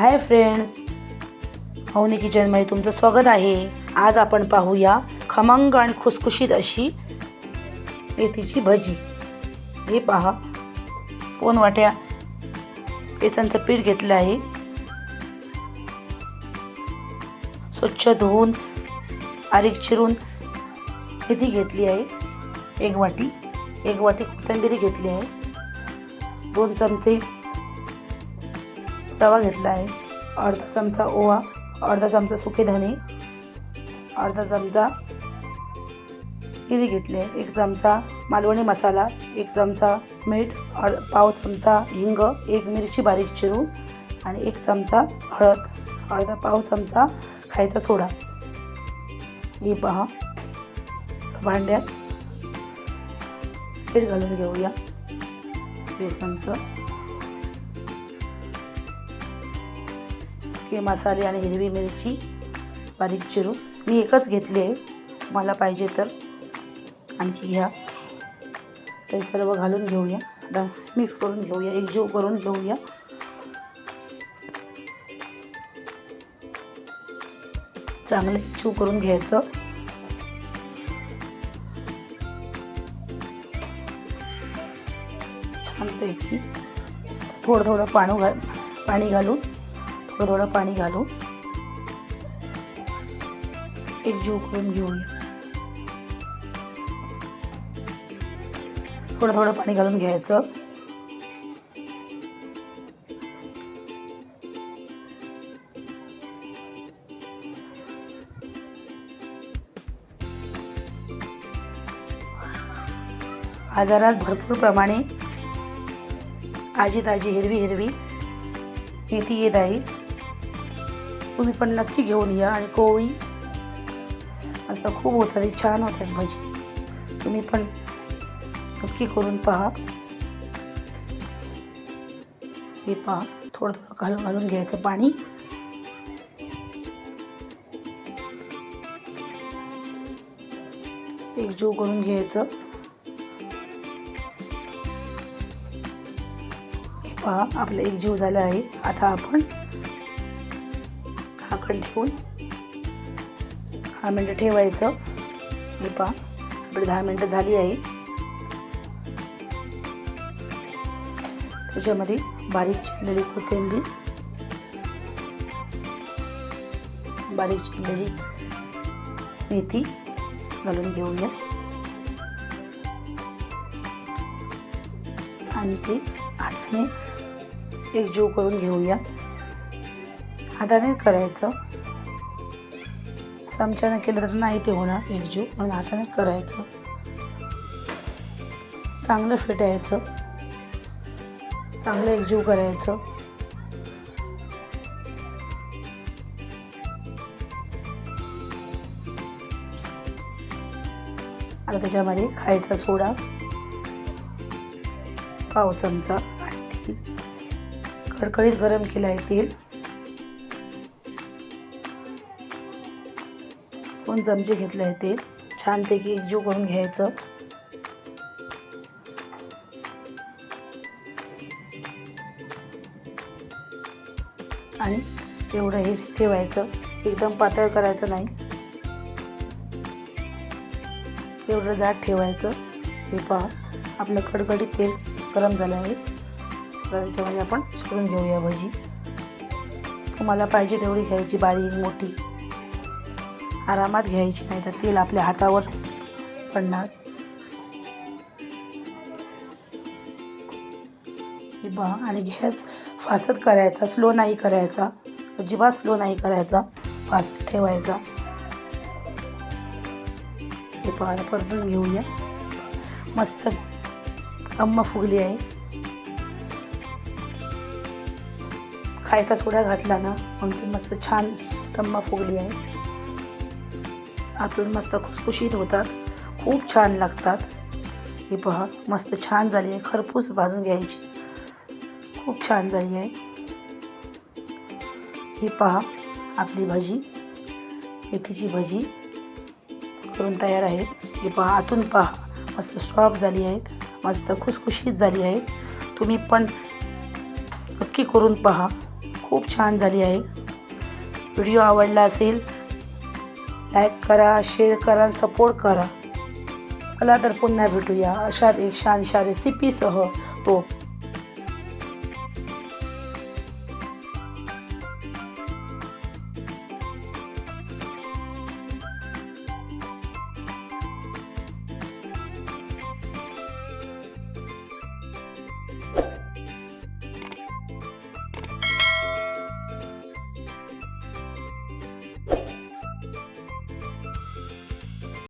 Hi friends. Avni किचनमध्ये तुमचं स्वागत आहे. आज आपण पाहूया खमंग आणि खुसखुशीत अशी मेथीची भजी. हे पहा. दोन वाट्या बेसनचं पीठ घेतलं आहे. स्वच्छ धुवून बारीक चिरून मेथी घेतली आहे. एक वाटी एक वाटी कोथिंबीर घेतली आहे. दोन चमचे तवा घेतला आहे. अर्धा चमचा ओवा अर्धा चमचा सुके धने अर्धा चमचा हिरी घेतली आहे. एक चमचा मालवणी मसाला एक चमचा मीठ अर्ध पाव चमचा हिंग एक मिरची बारीक चिरून आणि एक चमचा हळद अर्धा पाव चमचा खायचा सोडा. हे पहा. भांड्यात पीठ घालून घेऊया. बेसनचं. हे मसाले आणि हिरवी मिरची बारीक चिरून. मी एकच घेतली आहे. मला पाहिजे तर आणखी घ्या. ते सर्व घालून घेऊया. आता मिक्स करून घेऊया. एकजीव करून घेऊया. चांगलं एकजीव करून घ्यायचं. छानपैकी थोडं थोडं पाणी घाल पाणी घालून थोडं थोडं पाणी घालून एकजीव करून घेऊया. थोडं थोडं पाणी घालून घ्यायचं. आजारात भरपूर प्रमाणे आजी ताजी हिरवी हिरवी मेथी येत आहे. तुम्ही पण नक्की घेऊन या आणि कोवळी. मस्त खूप होतात छान होतात भजी. तुम्ही पण नक्की करून पहा. हे पहा थोडं थोडं घालून घालून घ्यायचं पाणी. एकजीव करून घ्यायचं. हे पहा आपलं एकजीव झालं आहे. आता आपण झाकण ठेवून दहा मिनटं ठेवायचं. हे पहा आपली दहा मिनटं झाली आहे. त्याच्यामध्ये बारीक चिरलेली कोथिंबीर बारीक चिरलेली मेथी घालून घेऊया. आणि ते हाताने एकजीव करून घेऊया. हाताने करायचं. चमच्यानं केलं तर नाही ते होणार एकजीव. म्हणून हाताने करायचं. चांगलं फेटायचं. चांगलं एकजीव करायचं. आता त्याच्यामध्ये खायचा सोडा. पाव चमचा आणि तेल कडकडीत गरम केलं आहे तेल. दोन चमचे घेतले आहे तेल. छानपैकी एकजीव करून घ्यायचं. आणि एवढं हे ठेवायचं. एकदम पातळ करायचं नाही. एवढं जाड ठेवायचं. हे पहा आपलं कडकडीत तेल गरम झालं आहे. तर त्याच्यामध्ये आपण सोडून घेऊया भजी. तुम्हाला पाहिजे तेवढी घ्यायची बारीक मोठी. आरामात घ्यायची नाही तर तेल आपल्या हातावर पडणार. हे बघा आणि गॅस फासत करायचा स्लो नाही करायचा अजिबात स्लो नाही करायचा फासत ठेवायचा. हे पहा परतून घेऊया. मस्त अम्मा फुगली आहे. खायचा सोडा घातला ना म्हणून ती मस्त छान टम्मा फुगली आहे. आतून मस्त खुसखुशीत होतात. खूप छान लागतात. हे पहा मस्त छान झाली आहे खरपूस भाजून घ्यायची. खूप छान झाली आहे. ही पहा आपली भजी. मेथीची भजी करून तयार आहे. हे पहा आतून पहा मस्त सॉफ्ट झाली आहेत मस्त खुसखुशीत झाली आहे. तुम्ही पण नक्की करून पहा. खूप छान झाली आहे. व्हिडिओ आवडला असेल लाईक करा शेअर करा आणि सपोर्ट करा. मला तर पुन्हा भेटूया अशात एक छानशा रेसिपीसह तो